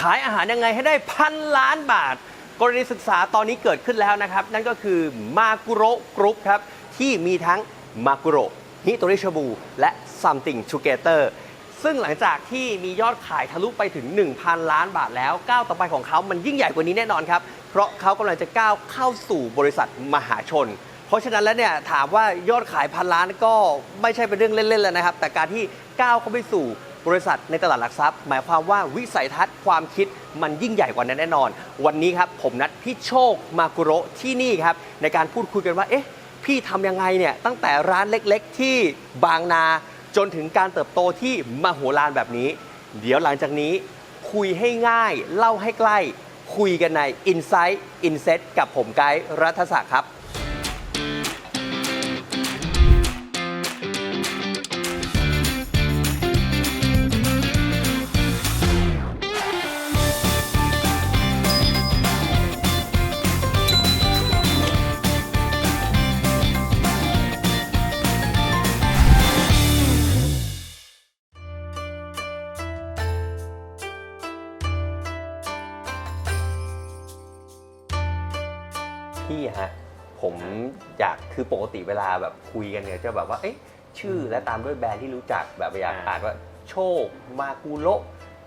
ขายอาหารยังไงให้ได้พันล้านบาท กรณีศึกษาตอนนี้เกิดขึ้นแล้วนะครับ นั่นก็คือมากุโรกรุ๊ปครับ ที่มีทั้งมากุโรฮิโตริชบูและ Something Together ซึ่งหลังจากที่มียอดขายทะลุไปถึง 1,000 ล้านบาทแล้วก้าวต่อไปของเขามันยิ่งใหญ่กว่านี้แน่นอนครับ เพราะเขากำลังจะก้าวเข้าสู่บริษัทมหาชน เพราะฉะนั้นแล้วเนี่ยถามว่ายอดขายพันล้านก็ไม่ใช่เป็นเรื่องเล่นๆแล้วนะครับ แต่การที่ก้าวเข้าไปสู่ บริษัทในตลาดหลักทรัพย์ หมายความว่าวิสัยทัศน์ความคิดมันยิ่งใหญ่กว่านั้นแน่นอน วันนี้ครับผมนัดพี่โชคมากุโระที่นี่ครับในการพูดคุยกันว่าเอ๊ะพี่ทำยังไงเนี่ยตั้งแต่ร้านเล็ก ๆ ที่บางนาจนถึงการเติบโตที่มโหฬารแบบนี้ เดี๋ยวหลังจากนี้คุยให้ง่าย เล่าให้ใกล้ คุยกันใน Insight Inset กับผมไกด์รัฐศักดิ์ครับ พี่ฮะผมอยากคือปกติเวลาแบบคุยกันเนี่ยจะแบบว่าเอ๊ะชื่อและตามด้วยแบรนด์ที่รู้จักแบบอยากอ่าอ่านว่าโชคมากุโระ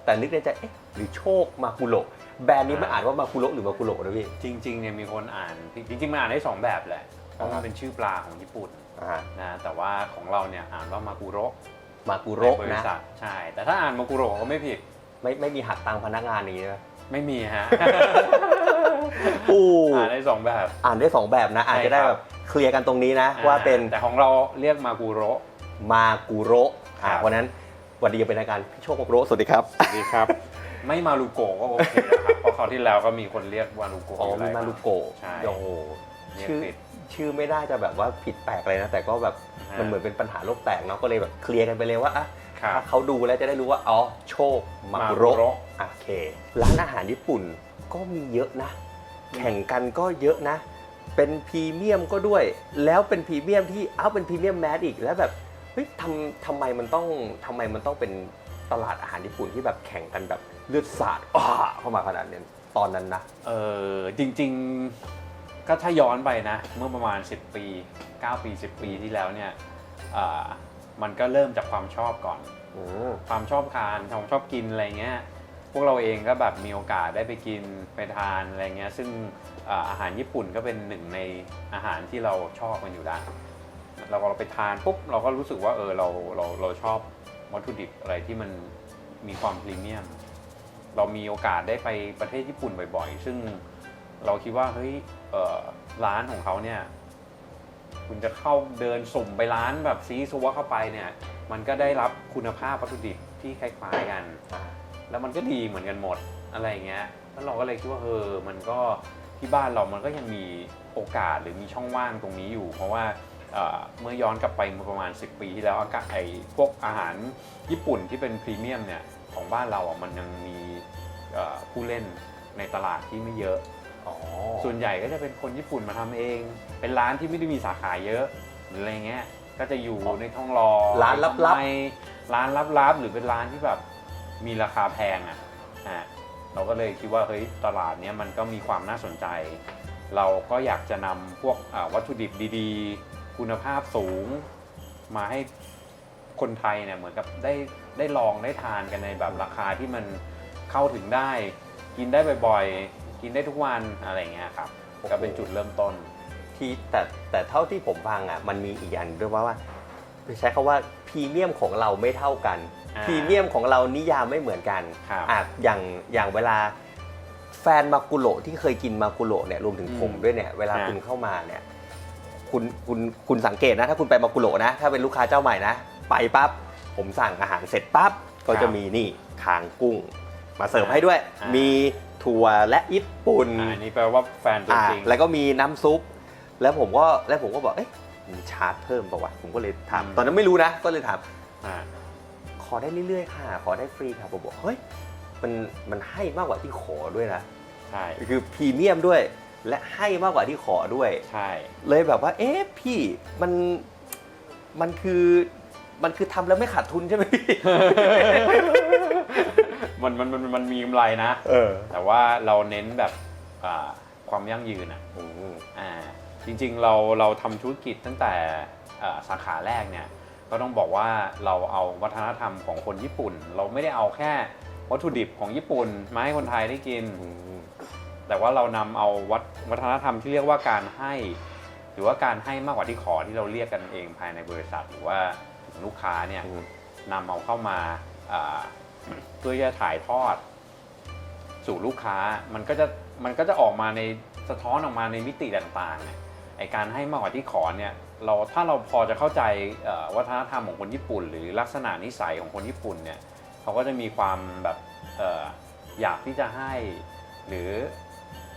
แต่นึกในใจเอ๊ะหรือโชคมากุโระแบรนด์นี้มันอ่านว่ามากุโระหรือมากุโระนะพี่จริงๆเนี่ยมีคนอ่านจริงๆมันอ่านได้สองแบบแหละเพราะอ่ามันเป็นชื่อปลาของญี่ปุ่นอ่านะแต่ว่าของเราเนี่ยอ่านว่ามากุโระมากุในโระบรินะษัทใช่ แต่ถ้าอ่านมากุโระก็ไม่ผิด ไม่ไม่มีหักตังค์พนักงานอย่างนี้นะไม่มีฮะ อู้อ่านได้สองแบบ อ่านได้สองแบบนะอาจจะได้ใช่ครับแบบเคลียร์กันตรงนี้นะ ว่าเป็นแต่ของเราเรียกมากุโระมากุโระอ่าครับเพราะฉะนั้นวันดีเป็นรายการพี่โชคมากุโระสวัสดีครับสวัสดีครับ ไม่มารุโกะก็โอเคนะครับเพราะคราวที่แล้วก็มีคนเรียกวารุโกะอ๋อยู่มีแล้วมารุโกะใช่โอ้โหเรียกชื่อผิดชื่อไม่ได้จะแบบว่าผิดแปลกเลยนะ แต่ก็แบบฮะมันเหมือนเป็นปัญหาโลกแตกเนาะก็เลยแบบเคลียร์กันไปเลยว่าอะครับถ้าเขาดูแล้วจะได้รู้ว่าอ๋อโชคมากุมากุโระโระอะโอเค ร้านอาหารญี่ปุ่นก็มีเยอะนะ แข่งกันก็เยอะนะ เป็นพรีเมียมก็ด้วย แล้วเป็นพรีเมียมที่เอ้าเป็นพรีเมียมแมสอีกแล้วแบบเฮ้ยทำทำไมมันต้องทำไมมันต้องเป็นตลาดอาหารญี่ปุ่นที่แบบแข่งกันแบบเลือดสาดอ้าเข้ามาขนาดนี้ตอนนั้นนะเออจริง ๆ ก็ถ้าย้อนไปนะ เมื่อประมาณ 10 ปี 9 ปี 10 ปีที่แล้วเนี่ยอ่ามันก็เริ่มจากความชอบก่อนอืมความชอบทานความชอบกินอะไรเงี้ย พวกเราเองก็แบบมีโอกาสได้ไปกินไปทานอะไรเงี้ยซึ่งอาหารญี่ปุ่นก็เป็นหนึ่งในอาหารที่เราชอบกันอยู่แล้วเราเราไปทานปุ๊บเราก็รู้สึกว่าเออเราเราเราชอบวัตถุดิบอะไรที่มันมีความพรีเมียม เรามีโอกาสได้ไปประเทศญี่ปุ่นบ่อย ๆ ซึ่งเราคิดว่าเฮ้ยร้านของเขาเนี่ยคุณจะเข้าเดินสุ่มไปร้านแบบซีซัวเข้าไปเนี่ย มันก็ได้รับคุณภาพวัตถุดิบที่คล้ายๆกัน แล้วมันก็ดีเหมือนกันหมดอะไรอย่างเงี้ยแล้วเราก็เลยคิดว่าเออมันก็ที่บ้านเรามันก็ยังมีโอกาสหรือมีช่องว่างตรงนี้อยู่ เพราะว่าเอ่อเมื่อย้อนกลับไปเมื่อประมาณ 10 ปีที่แล้วอากาศไอพวกอาหารญี่ปุ่นที่เป็นพรีเมียมเนี่ยของบ้านเราอะมันยังมีเอ่อผู้เล่นในตลาดที่ไม่เยอะอ๋อส่วนใหญ่ก็จะเป็นคนญี่ปุ่นมาทำเอง เป็นร้านที่ไม่ได้มีสาขาเยอะหรืออะไรเงี้ยก็จะอยู่ในท้องรอร้านลับๆทำไมร้านลับๆหรือเป็นร้านที่แบบ มีราคาแพงอะอะเราก็เลยคิดว่าเฮ้ยตลาดเนี้ยมันก็มีความน่าสนใจ เราก็อยากจะนำพวกอ่าวัตถุดิบดีๆ คุณภาพสูง มาให้คนไทยเนี่ยเหมือนกับได้ได้ลองได้ทานกันในแบบราคาที่มันเข้าถึงได้ กินได้บ่อยๆ กินได้ทุกวันอะไรเงี้ยครับก็เป็นจุดเริ่มต้น ที่แต่แต่เท่าที่ผมฟังอะมันมีอีกอย่างด้วยว่าว่าใช้คาว่าพรีเมียมของเราไม่เท่ากันอ่า พรีเมียมของเรานิยามไม่เหมือนกันครับอะอย่างอย่างเวลาแฟนมากุโระที่เคยกินมากุโระเนี่ยรวมถึงอืมผมด้วยเนี่ยเวลาอ่าคุณเข้ามาเนี่ยคุณคุณคุณสังเกตนะถ้าคุณไปมากุโระนะ ถ้าเป็นลูกค้าเจ้าใหม่นะ ไปปั๊บผมสั่งอาหารเสร็จปั๊บก็จะมีนี่คางกุ้ง มาเสิร์ฟให้ด้วยอ่ามีมีถั่วและญี่ปุ่นอ่าอันนี้แปลว่าแฟนตัวอ่าจริงแล้วก็มีน้ำซุป แล้วผมก็แล้วผมก็บอกเอ๊ะมีชาร์จเพิ่มป่าวะผมก็เลยถามอืมตอนนั้นไม่รู้นะก็เลยถามอ่า ขอได้เรื่อยๆค่ะ ขอได้ฟรีค่ะผมบอกเฮ้ยมันมันให้มากกว่าที่ขอด้วยนะ ใช่ คือพรีเมียมด้วย และให้มากกว่าที่ขอด้วย ใช่ เลยแบบว่า เอ๊ะพี่มันมันคือมันคือทำแล้วไม่ขาดทุนใช่ไหมพี่มมันมันมันมันมีกำไรนะ เออ แต่ว่าเราเน้นแบบอ่าความยั่งยืนอะอืมอ่าจริงๆเราเราทำธุรกิจตั้งแต่อ่าสาขาแรกเนี่ย ก็ต้องบอกว่าเราเอาวัฒนธรรมของคนญี่ปุ่น เราไม่ได้เอาแค่วัตถุดิบของญี่ปุ่นมาให้คนไทยได้กินอืมแต่ว่าเรานำเอาวัฒวัฒนธรรมที่เรียกว่าการให้ หรือว่าการให้มากกว่าที่ขอที่เราเรียกกันเองภายในบริษัท หรือว่าถึงลูกค้าเนี่ยอืมนำเอาเข้ามาอ่าเพื่อจะถ่ายทอด สู่ลูกค้ามันก็จะมันก็จะออกมาในสะท้อนออกมาในมิติต่างๆเนี่ยไอการให้มากกว่าที่ขอเนี่ย เราถ้าเราพอจะเข้าใจเอ่อวัฒนธรรมของคนญี่ปุ่น หรือลักษณะนิสัยของคนญี่ปุ่นเนี่ยเขาก็จะมีความแบบเอ่ออยากที่จะให้ หรือ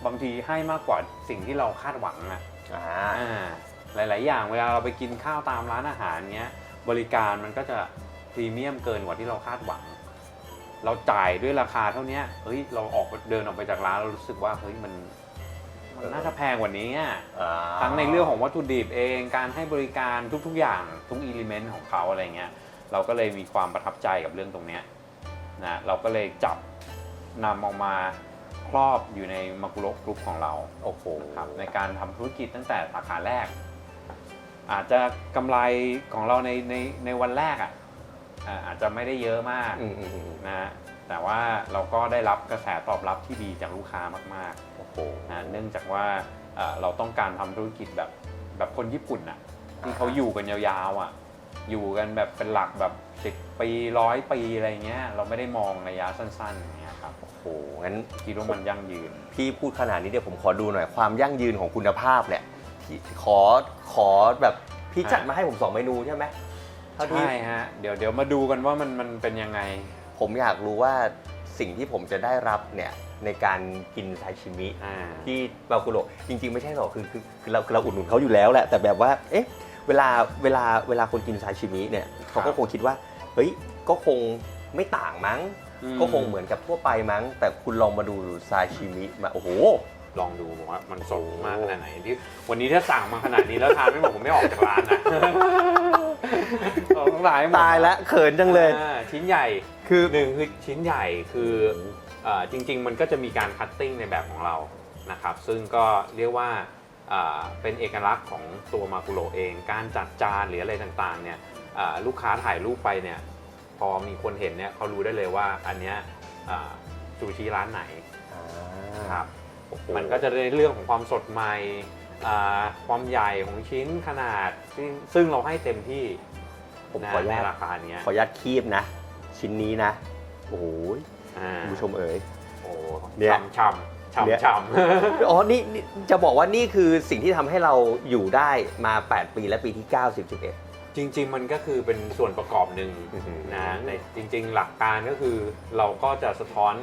บางทีให้มากกว่าสิ่งที่เราคาดหวังอะอ่าอ่าหลาย ๆ อย่างเวลาเราไปกินข้าวตามร้านอาหารเนี้ยบริการมันก็จะพรีเมียมเกินกว่าที่เราคาดหวัง เราจ่ายด้วยราคาเท่าเนี้ยเฮ้ยเราออกเดินออกไปจากร้านเรารู้สึกว่าเฮ้ยมัน มันน่าจะแพงกว่านี้อะอ่าทั้งในเรื่องของวัตถุดิบเองการให้บริการทุกๆอย่างทุกอิเลเมนต์ของเขาอะไรเงี้ยเราก็เลยมีความประทับใจกับเรื่องตรงเนี้ยนะเราก็เลยจับนำออกมาครอบอยู่ในมากุโรกรุ๊ปของเราโอ้โหครับในการทำธุรกิจตั้งแต่สาขาแรก อาจจะกำไรของเราในในในวันแรกอะอ่าอาจจะไม่ได้เยอะมากอืมอืมอืมนะฮะ แต่ว่าเราก็ได้รับกระแสตอบรับที่ดีจากลูกค้ามากโอ้โหๆนะเนื่องจากว่าเอ่อเราต้องการทำธุรกิจแบบแบบคนญี่ปุ่นอะที่เขาอยู่กันยาวๆอะอยู่กันแบบเป็นหลักแบบสิบปีร้อยปีอะไรเงี้ยเราไม่ได้มองระยะสั้นๆอย่างเงี้ยครับโอ้โหงั้นคิดว่ามันยั่งยืน พี่พูดขนาดนี้เดี๋ยวผมขอดูหน่อยความยั่งยืนของคุณภาพเนี่ยที่ขอขอแบบพี่จัดมาให้ผมสองเมนูใช่ไหมเท่าที่ ใช่ฮะ เดี๋ยวเดี๋ยวมาดูกันว่ามันมันเป็นยังไง ผมอยากรู้ว่าสิ่งที่ผมจะได้รับเนี่ยในการกินซาชิมิอ่า ที่บาคุโรจริง ๆ ไม่ใช่หรอกคือคือคือเราคือเราอุดหนุนเขาอยู่แล้วแหละแต่แบบว่าเอ๊ะเวลาเวลาเวลาคนกินซาชิมิเนี่ยเขาก็คงคิดว่าเฮ้ยก็คงไม่ต่างมั้ง อืม ก็คงเหมือนกับทั่วไปมั้ง แต่คุณลองมาดูซาชิมิมาโอ้โห ลองดูว่ามันสดมากขนาดไหนที่วันนี้ถ้าสั่งมาขนาดนี้แล้วทานไม่หมดผมไม่ออกจากร้านนะเราต้องทานให้หมดตายแล้วเขินจังเลย อ่าชิ้นใหญ่ คือหนึ่งคือชิ้นใหญ่คือเอ่อจริง ๆ มันก็จะมีการคัตติ้งในแบบของเรานะครับ ซึ่งก็เรียกว่าอ่าเป็นเอกลักษณ์ของตัวมากุโรเอง การจัดจานหรืออะไรต่างๆเนี่ยอ่าลูกค้าถ่ายรูปไปเนี่ยพอมีคนเห็นเนี่ยเขารู้ได้เลยว่าอันเนี้ยอ่าซูชิร้านไหนครับ โอ้โหมันก็จะได้เรื่องของความสดใหม่อ่าความใหญ่ของชิ้นขนาดซึ่งซึ่งเราให้เต็มที่ผมนะขออนุในญาตราคาเนี้ยขออนุญาตคีบนะ ชิ้นนี้นะ โอ้โหอ่าคุณผู้ชมเอ๋ย โอ้เนี่ย ช่ำช่ำเนี่ยช่ำช่ำอ๋อนี่นี่จะบอกว่านี่คือสิ่งที่ทำให้เราอยู่ได้มา 8 ปีและปีที่ 90 11 จริง ๆ มันก็คือเป็นส่วนประกอบหนึ่งอื้อหือ นะในจริง ๆ หลักการก็คือเราก็จะสะท้อน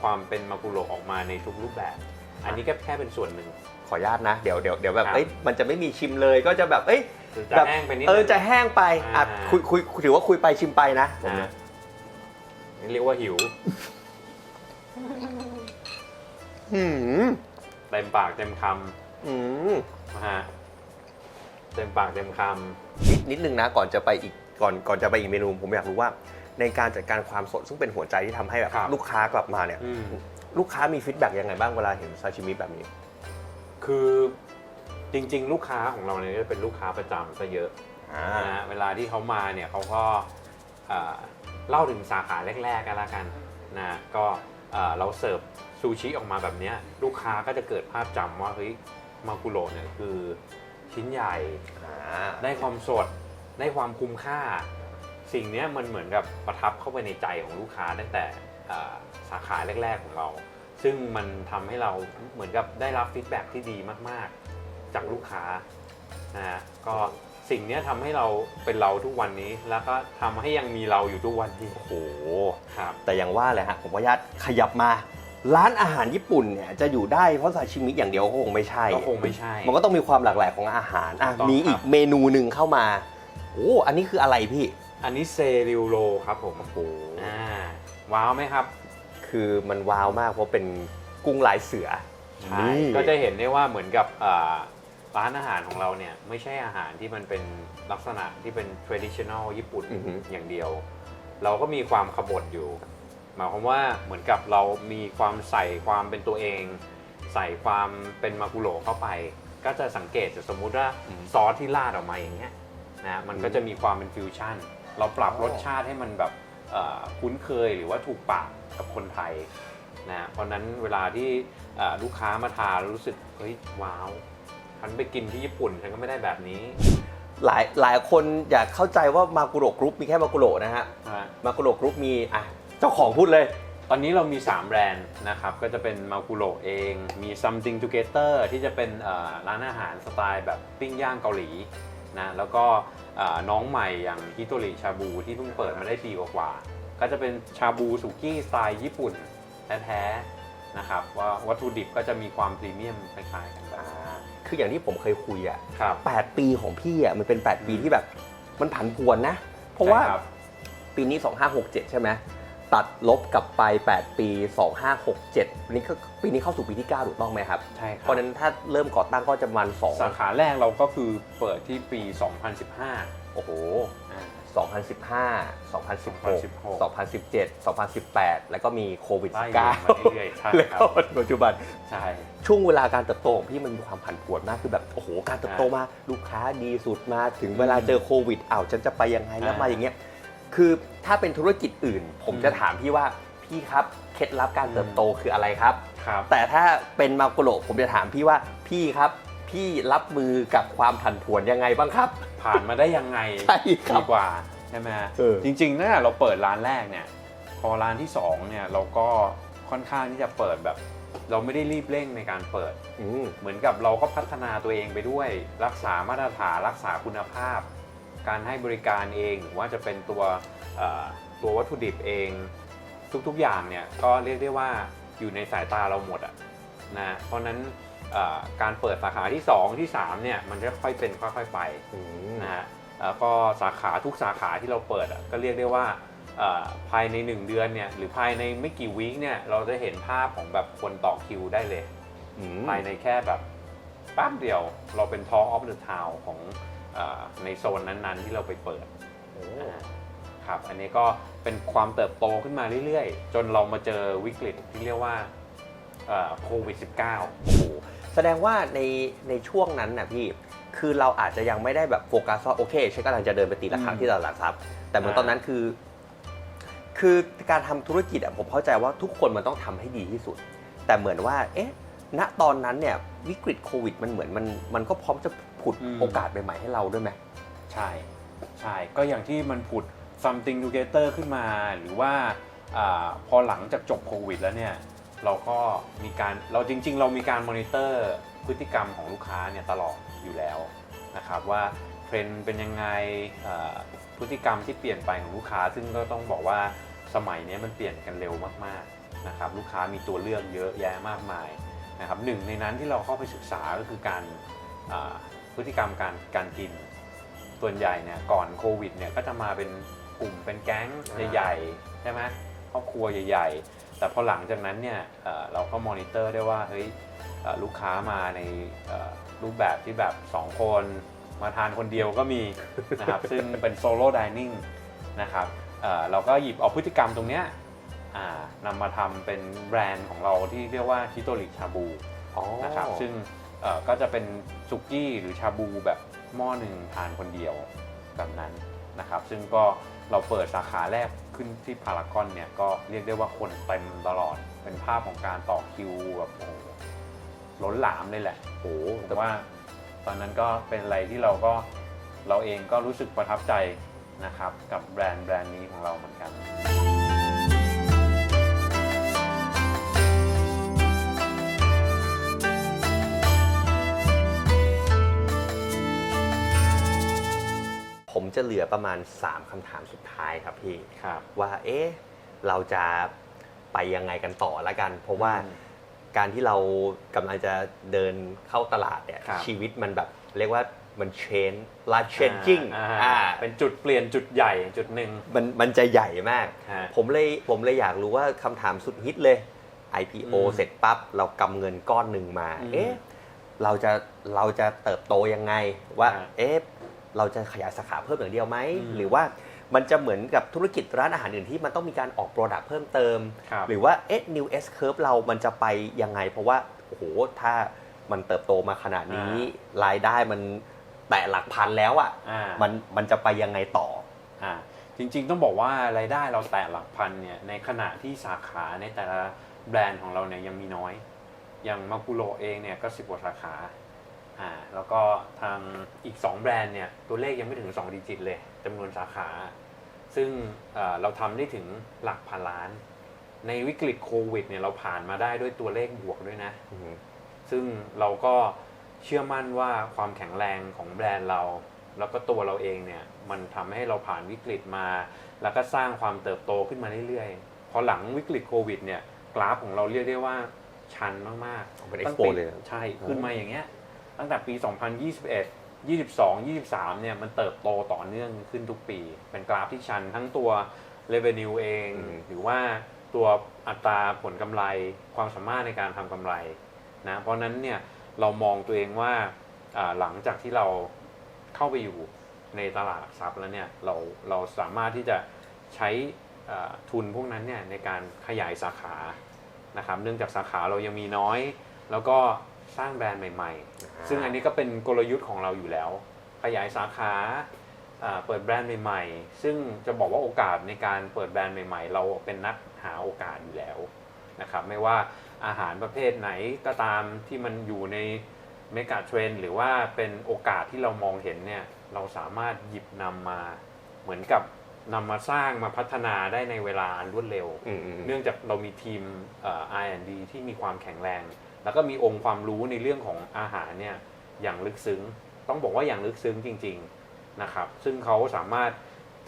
ความเป็นมากุโรออกมาในทุกรูปแบบ อันนี้ก็แค่เป็นส่วนหนึ่ง ขออนุญาตนะ เดี๋ยวเดี๋ยวเดี๋ยวแบบครับ เอ้ยมันจะไม่มีชิมเลยก็จะแบบเอ้ยคือจะแบบ แห้งไปนิดเออนึง จะแห้งไปอะอ่า คุยคุยถือว่าคุยไปชิมไปนะผมอ่านะ นี่เรียกว่าหิวหืมเต็มปากเต็มคอืมำนะฮะเต็มปากเต็มคนิดนิดนึงนะก่อนจะไปอีกก่อนก่อนจะไปอีกเมนูผมอยากรู้ว่า ในการจัดการความสดซึ่งเป็นหัวใจที่ทำให้แบบลูกค้ากลับมาเนี่ยำอืม ลูกค้ามีฟีดแบ็กยังไงบ้างเวลาเห็นซาชิมิแบบนี้ คือจริง ๆ ลูกค้าของเราเนี่ยจะเป็นลูกค้าประจำซะเยอะอ่า นะฮะเวลาที่เขามาเนี่ยเขาก็เอ่อ เล่าถึงสาขาแรกๆกันละกันนะก็เอ่อเราเสิร์ฟซูชิออกมาแบบเนี้ยลูกค้าก็จะเกิดภาพจำว่าเฮ้ยมากุโรเนี่ยคือชิ้นใหญ่อ่าได้ความสดได้ความคุ้มค่า สิ่งเนี้ยมันเหมือนกับประทับเข้าไปในใจของลูกค้าตั้งแต่เอ่อสาขาแรก ๆของเรา ซึ่งมันทำให้เราเหมือนกับได้รับฟีดแบ็กที่ดีมาก ๆ จากลูกค้านะฮะก็ สิ่งเนี้ยทำให้เราเป็นเราทุกวันนี้ แล้วก็ทำให้ยังมีเราอยู่ทุกวันนี้โอ้โห ครับ แต่อย่างว่าเลยฮะผมว่าญาตขยับมา ร้านอาหารญี่ปุ่นเนี่ยจะอยู่ได้เพราะซาชิมิอย่างเดียวก็คงไม่ใช่ ก็คงไม่ใช่ มันก็ต้องมีความหลากหลายของอาหารอะถูกต้องมีอีคกรับ เมนูหนึ่งเข้ามาโอ้อันนี้คืออะไรพี่อันนี้เซริวโรครับผมโอ้โหอ่าว้าวไหมครับ คือมันว้าวมากเพราะเป็นกุ้งลายเสือใช่นี่ ก็จะเห็นได้ว่าเหมือนกับอ่า ร้านอาหารของเราเนี่ยไม่ใช่อาหารที่มันเป็นลักษณะที่เป็น traditional ญี่ปุ่นอือหืออย่างเดียว เราก็มีความขบถอยู่ หมายความว่าเหมือนกับเรามีความใส่ความเป็นตัวเอง ใส่ความเป็นมากุโรเข้าไป ก็จะสังเกตจากสมมุติว่าอืมซอสที่ราดออกมาอย่างเงี้ยนะมันก็จะมีความเป็นฟิวชั่น เราปรับอ๋อ รสชาติให้มันแบบเอ่อคุ้นเคยหรือว่าถูกปากกับคนไทยนะเพราะฉะนั้นเวลาที่เอ่อลูกค้ามาทานแล้วรู้สึกเฮ้ยว้าว ฉันไปกินที่ญี่ปุ่นฉันก็ไม่ได้แบบนี้ หลายหลายคนอยากเข้าใจว่ามากุโรกรุ๊ปมีแค่มากุโรนะฮะนะฮะมากุโรกรุ๊ปมีอะเจ้าของพูดเลย ตอนนี้เรามี 3 แบรนด์นะครับ ก็จะเป็นมาคุโรเอง มี something together ที่จะเป็นเอ่อร้านอาหารสไตล์แบบปิ้งย่างเกาหลีนะ แล้วก็เอ่อน้องใหม่อย่างฮิโตริชาบูที่เพิ่งเปิดมาได้ปีกว่าๆก็จะเป็นชาบูสุกี้สไตล์ญี่ปุ่นแท้ๆนะครับว่าวัตถุดิบก็จะมีความพรีเมียมคล้ายๆกันแบบ คืออย่างที่ผมเคยคุยอะครับ8ปีของพี่อะมันเป็น 8 ปีอืมที่แบบ มันผันผวนนะ เพราะว่าใช่ครับปีนี้ 2567 ใช่ไหมตัดลบกลับไป 8 ปี 2567นี่ก็ปีนี้เข้าสู่ปีที่ 9 ถูกต้องไหมครับ ใช่คเพรับราะฉะนั้นถ้าเริ่มก่อตั้งก็จะประมาณสาขาแรกเราก็คือเปิดที่ปี 2015 2โอ้โห อ่า 2015 2016 2016 2017 2018 แล้วก็มีโควิดไล่เรียงมา19เรื่อยๆใช่แล้วครัก็บปัจจุบันใช่ช่วงเวลาการเติบโตของพี่มันมีความผันผวนมากคือแบบโอ้โหการเติบโตมาลูกค้าดีสุดมาถึงเวลาอืมเจอโควิดอ้าวฉันจะไปยังไงแล้วอ่ามมาอย่างเงี้ยคือถ้าเป็นธุรกิจอื่นผมอืมจะถามพี่ว่าพี่ครับเคล็ดลับการเติบโตคืออะไรครับครับแต่ถ้าเป็นมาโกโรผมจะถามพี่ว่าพี่ครับพี่รับมือกับความผันผวนยังไงบ้างครับ ผ่านมาได้ยังไงใช่ครับดีกว่าใช่ไหมฮะเออจริงๆตั้งแต่เราเปิดร้านแรกเนี่ย พอร้านที่สองเนี่ยเราก็ค่อนข้างที่จะเปิดแบบ เราไม่ได้รีบเร่งในการเปิด อืม เหมือนกับเราก็พัฒนาตัวเองไปด้วย รักษามาตรฐานรักษาคุณภาพ การให้บริการเองหรือว่าจะเป็นตัวเอ่อตัววัตถุดิบเอง ทุกๆอย่างเนี่ยก็เรียกได้ว่าอยู่ในสายตาเราหมดอะนะเพราะฉะนั้นเอ่อ การเปิดสาขาที่ 2 ที่3เนี่ยมันจะค่อยเป็นค่อยๆไปอืมนะฮะแล้วก็สาขาทุกสาขาที่เราเปิดอะก็เรียกได้ว่าเอ่อภายใน 1 เดือนเนี่ยหรือภายในไม่กี่วีคเนี่ยเราจะเห็นภาพของแบบคนต่อคิวได้เลยอืมภายในแค่แบบแป๊บเดียวเราเป็น Talk of the Town ของเออในโซนนั้นๆ ที่เราไปเปิดโอ้ครับอันนี้ก็เป็นความเติบโตขึ้นมาเรื่อยๆ จนเรามาเจอวิกฤตที่เรียกว่าโควิด -19 โอ้โห แสดงว่าในในช่วงนั้นนะพี่ คือเราอาจจะยังไม่ได้แบบโฟกัสว่าโอเคฉันกำลังจะเดินไปตีละครั้งอืมที่ตลาดหลักทรัพย์แต่เหมือนอ่าตอนนั้นคือ คือการทำธุรกิจอะผมเข้าใจว่าทุกคนมันต้องทำให้ดีที่สุด แต่เหมือนว่า เอ๊ะ ณตอนนั้นเนี่ยวิกฤตโควิด มันเหมือนมันมันก็พร้อมจะผุดโอกาสใหม่ๆให้เราด้วยไหมใช่ใช่ก็อย่างที่มันผุด something together ขึ้นมา หรือว่าอาพอหลังจากจบโควิดแล้วเนี่ย เราก็มีการเราจริง ๆ เรามีการมอนิเตอร์พฤติกรรมของลูกค้าเนี่ยตลอดอยู่แล้วนะครับว่าเทรนด์เป็นยังไงพฤติกรรมที่เปลี่ยนไปของลูกค้า ซึ่งก็ต้องบอกว่าสมัยนี้มันเปลี่ยนกันเร็วมากๆนะครับลูกค้ามีตัวเลือกเยอะแยะมากมายนะครับหนึ่งในนั้นที่เราเข้าไปศึกษาก็คือการพฤติกรรมการการกินส่วนใหญ่เนี่ยก่อนโควิดเนี่ยก็จะมาเป็นกลุ่มเป็นแก๊งใหญ่ๆใช่ไหมครอบครัวใหญ่ๆ แต่พอหลังจากนั้นเนี่ยเอ่อเราก็มอนิเตอร์ได้ว่าเฮ้ยเอ่อลูกค้ามาในเอ่อรูปแบบที่แบบ 2 คนมาทานคนเดียวก็มีนะครับซึ่งเป็นโซโล่ดิเนิ่งนะครับเอ่อเราก็หยิบเอาพฤติกรรมตรงเนี้ยอ่านำมาทำเป็นแบรนด์ของเราที่เรียกว่าคิโตริชาบูอ๋อนะครับซึ่งเอ่อก็จะเป็นสุกี้หรือชาบูแบบหม้อหนึ่งทานคนเดียวแบบนั้นนะครับ ซึ่งก็เราเปิดสาขาแรก ขึ้นที่พารากอนเนี่ยก็เรียกได้ว่าคนเต็มตลอด เป็นภาพของการต่อคิวแบบโอ้โหล้นหลามเลยแหละโอ้โหแต่ว่าตอนนั้นก็เป็นอะไรที่เราก็เราเองก็รู้สึกประทับใจนะครับ กับแบรนด์แบรนด์นี้ของเราเหมือนกัน จะเหลือประมาณ 3คำถามสุดท้ายครับพี่ครับว่าเอ๊ะเราจะไปยังไงกันต่อละกัน เพราะว่าอืมการที่เรากำลังจะเดินเข้าตลาดเนี่ยครับชีวิตมันแบบเรียกว่ามัน change life changing อ่าอ่าเป็นจุดเปลี่ยนจุดใหญ่จุดหนึ่งมันมันจะใหญ่มากฮะผมเลยผมเลยอยากรู้ว่าคำถามสุดฮิตเลย IPO อืมเสร็จปั๊บ เรากำเงินก้อนหนึ่งมาอืมเอ๊ะเราจะเราจะเติบโตยังไงว่าฮะเอ๊ะ เราจะขยายสาขาเพิ่มอย่างเดียวไหมอืมหรือว่ามันจะเหมือนกับธุรกิจร้านอาหารอื่นที่มันต้องมีการออกโปรดักต์เพิ่มเติมครับหรือว่าเอ๊ะ new S curve เรามันจะไปยังไง เพราะว่าโอ้โหถ้ามันเติบโตมาขนาดนี้รายได้มันแตะหลักพันแล้วอะ่ะอ่ามันมันจะไปยังไงต่ออ่าจริงๆต้องบอกว่ารายได้เราแตะหลักพันเนี่ยในขณะที่สาขาในแต่ละแบรนด์ของเราเนี่ยยังมีน้อย อย่างมากุโรเองเนี่ยก็สิบกว่าสาขา อ่าแล้วก็ทางอีก 2 แบรนด์เนี่ยตัวเลขยังไม่ถึง 2 ดิจิตเลยจำนวนสาขา ซึ่งเอ่อเราทำได้ถึงหลักพันล้าน ในวิกฤตโควิดเนี่ยเราผ่านมาได้ด้วยตัวเลขบวกด้วยนะ ซึ่งเราก็เชื่อมั่นว่าความแข็งแรงของแบรนด์เรา แล้วก็ตัวเราเองเนี่ยมันทำให้เราผ่านวิกฤตมา แล้วก็สร้างความเติบโตขึ้นมาเรื่อยๆ พอหลังวิกฤตโควิดเนี่ยกราฟของเราเรียกได้ว่าชันมากๆเป็นตั้ง expo ปีเลยใช่ ขึ้นมาอย่างเงี้ย ตั้งแต่ปี 2021 22 23 เนี่ยมันเติบโตต่อเนื่องขึ้นทุกปี เป็นกราฟที่ชันทั้งตัว revenue เองอืมหรือว่าตัวอัตราผลกำไรความสามารถในการทำกำไรนะเพราะฉะนั้นเนี่ยเรามองตัวเองว่าอ่าหลังจากที่เราเข้าไปอยู่ในตลาดหลักทรัพย์แล้วเนี่ยเราเราสามารถที่จะใช้อ่าทุนพวกนั้นเนี่ยในการขยายสาขานะครับเนื่องจากสาขาเรายังมีน้อย แล้วก็ สร้างแบรนด์ใหม่ๆ ซึ่งอันนี้ก็เป็นกลยุทธ์ของเราอยู่แล้ว ขยายสาขาอ่าเปิดแบรนด์ใหม่ๆ ซึ่งจะบอกว่าโอกาสในการเปิดแบรนด์ใหม่ๆ เราเป็นนักหาโอกาสอยู่แล้วนะครับไม่ว่าอาหารประเภทไหนก็ตามที่มันอยู่ในเมกะเทรนหรือว่าเป็นโอกาสที่เรามองเห็นเนี่ยเราสามารถหยิบนำมาเหมือนกับนำมาสร้างมาพัฒนาได้ในเวลาอันรวดเร็วอืมอืมเนื่องจากเรามีทีมเอ่อ R&D ที่มีความแข็งแรง แล้วก็มีองค์ความรู้ในเรื่องของอาหารเนี่ยอย่างลึกซึ้ง ต้องบอกว่าอย่างลึกซึ้งจริง ๆนะครับ ซึ่งเขาสามารถ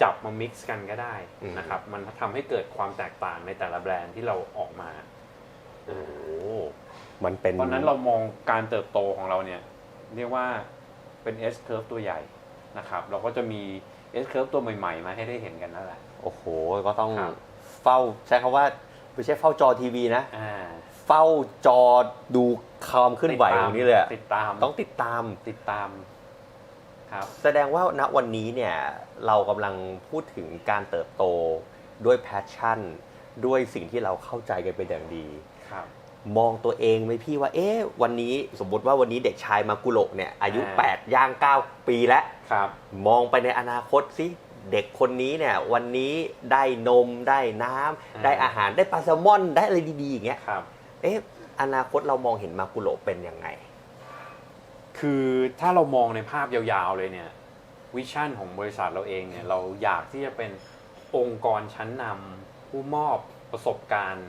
จับมา mix กันก็ได้นะครับ มันทำให้เกิดความแตกต่างในแต่ละแบรนด์ที่เราออกมาโอ้โหมันเป็นเพราะฉะนั้นเรามองการเติบโตของเราเนี่ย เรียกว่าเป็น S curve ตัวใหญ่นะครับ เราก็จะมี S curve ตัวใหม่ๆ มาให้ได้เห็นกันนั่นแหละ โอ้โห ก็ต้องครับเฝ้าใช้คำว่าไม่ใช่เฝ้าจอทีวีนะอ่า เฝ้าจอดูความเคลื่อนไหวของนี้เลยอะติดตาม ต้องติดตาม ติดตาม ครับ แสดงว่าณวันนี้เนี่ยเรากำลังพูดถึงการเติบโตด้วยแพชชั่น ด้วยสิ่งที่เราเข้าใจกันเป็นอย่างดี ครับ มองตัวเองไหมพี่ว่า เอ๊ะวันนี้สมมติว่าวันนี้เด็กชายมากุโระเนี่ยอายุ อ่า 8 ย่าง 9 ปีแล้ว ครับ มองไปในอนาคตสิเด็กคนนี้เนี่ยวันนี้ได้นมได้น้ำอ่า ได้อาหารได้ปลาแซลมอนได้อะไรดีๆอย่างเงี้ยครับ เอ๊ะอนาคตเรามองเห็นมากุโระเป็นยังไง คือถ้าเรามองในภาพยาวๆเลยเนี่ยวิชั่นของบริษัทเราเองเนี่ยเราอยากที่จะเป็นองค์กรชั้นนำผู้มอบประสบการณ์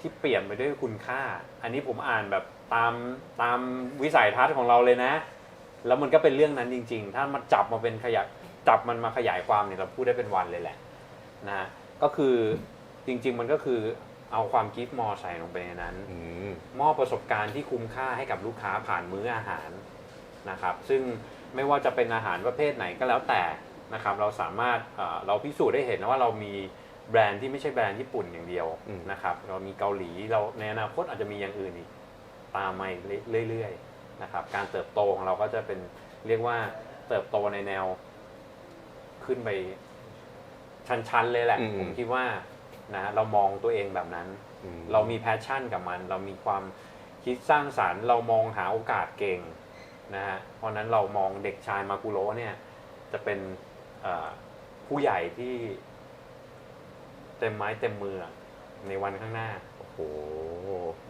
ที่เปลี่ยนไปด้วยคุณค่า อันนี้ผมอ่านแบบตามตามวิสัยทัศน์ของเราเลยนะ แล้วมันก็เป็นเรื่องนั้นจริง ๆ ถ้ามันจับมาเป็นขยายจับมันมาขยายความเนี่ยเราพูดได้เป็นวันเลยแหละนะฮะก็คือจริง ๆ มันก็คือ เอาความกิฟต์มอใส่ลงไปในนั้นอืมมอบประสบการณ์ที่คุ้มค่าให้กับลูกค้าผ่านมื้ออาหารนะครับ ซึ่งไม่ว่าจะเป็นอาหารประเภทไหนก็แล้วแต่นะครับ เราสามารถเอ่อเราพิสูจน์ได้เห็นนะว่าเรามีแบรนด์ที่ไม่ใช่แบรนด์ญี่ปุ่นอย่างเดียวอืม นะครับ เรามีเกาหลีเราในอนาคตอาจจะมีอย่างอื่นอีกตามมาเรื่อยๆนะครับ การเติบโตของเราก็จะเป็นเรียกว่าเติบโตในแนวขึ้นไปชันๆเลยแหละอืม ผมคิดว่า นะเรามองตัวเองแบบนั้นอืมเรามีแพชชั่นกับมัน เรามีความคิดสร้างสารรค์ เรามองหาโอกาสเก่งนะฮะเพราะฉะนั้นเรามองเด็กชายมากุโระเนี่ยจะเป็นเอ่อผู้ใหญ่ที่เต็มไม้เต็มมืออะในวันข้างหน้า โอ้โห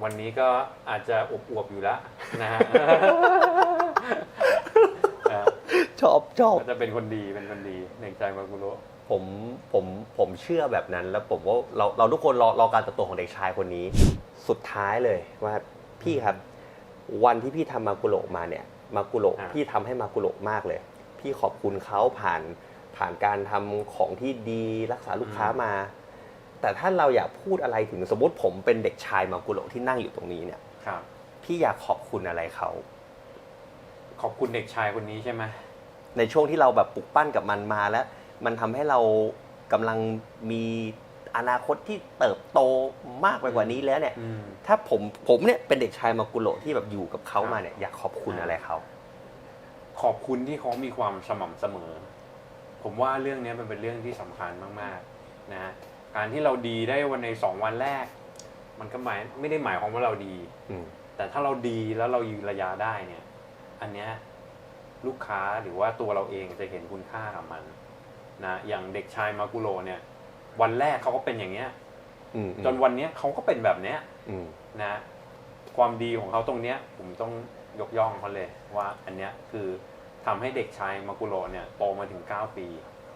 วันนี้ก็อาจจะอวบๆอยู่แล้วนะฮะเอ่อชอบชอบก็จะเป็นคนดีเป็นคนดีเด็กชายมากุโระ ผมผมผมเชื่อแบบนั้น แล้วผมว่าเราเราทุกคนรอรอการเติบโตของเด็กชายคนนี้ สุดท้ายเลยว่าพี่ครับ วันที่พี่ทำมากุโระมาเนี่ย มากุโระอ่าพี่ทำให้มากุโระมากเลย พี่ขอบคุณเขาผ่านผ่านการทำของที่ดีรักษาลูกค้ามา แต่ถ้าเราอยากพูดอะไรถึงสมมติผมเป็นเด็กชายมากุโระที่นั่งอยู่ตรงนี้เนี่ยครับ พี่อยากขอบคุณอะไรเขาขอบคุณเด็กชายคนนี้ใช่ไหมในช่วงที่เราแบบปลุกปั้นกับมันมาแล้ว มันทำให้เรากำลังมีอนาคตที่เติบโตมากไปกว่านี้แล้วเนี่ยอืมถ้าผมผมเนี่ยเป็นเด็กชายมากุโระที่แบบอยู่กับเขาครับมาเนี่ยอยากขอบคุณอะไรเขา ขอบคุณที่เขามีความสม่ำเสมอผผมว่าเรื่องนี้มันเป็นเรื่องที่สำคัญมากๆนะการที่เราดีได้วันในสองวันแรก มันก็หมายไม่ได้หมายความว่าเราดีอืมแต่ถ้าเราดีแล้วเรายืนระยะได้เนี่ย อันเนี้ยลูกค้าหรือว่าตัวเราเองจะเห็นคุณค่ากับมัน นะอย่างเด็กชายมากุโรเนี่ย วันแรกเขาก็เป็นอย่างเงี้ยอืมจนวันเนี้ยเขาก็เป็นแบบเนี้ยอืมนะ ความดีของเขาตรงเนี้ย ผมต้องยกย่องเขาเลย ว่าอันเนี้ยคือทำให้เด็กชายมากุโรเนี่ยโตมาถึง 9 ปี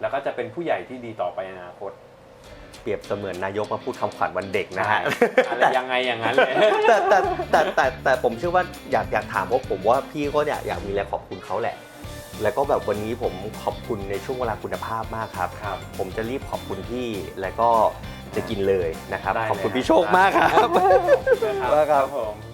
แล้วก็จะเป็นผู้ใหญ่ที่ดีต่อไปในอนาคต เปรียบเสมือนนายกมาพูดคำขวัญวันเด็กนะฮะอะไรยังไงอย่างนั้นเลยแต่แต่แต่แต่แต่ผมเชื่อว่าอยากอยากถามเพราะผมว่าพี่ก็อยากอยากมีอะไรขอบคุณเขาแหละ แล้วก็แบบวันนี้ผมขอบคุณในช่วงเวลาคุณภาพมากครับ ครับ ผมจะรีบขอบคุณพี่แล้วก็จะกินเลยนะครับ ได้เลยขอบคุณครับพี่โชคมากครับ นะครับว่าครับผม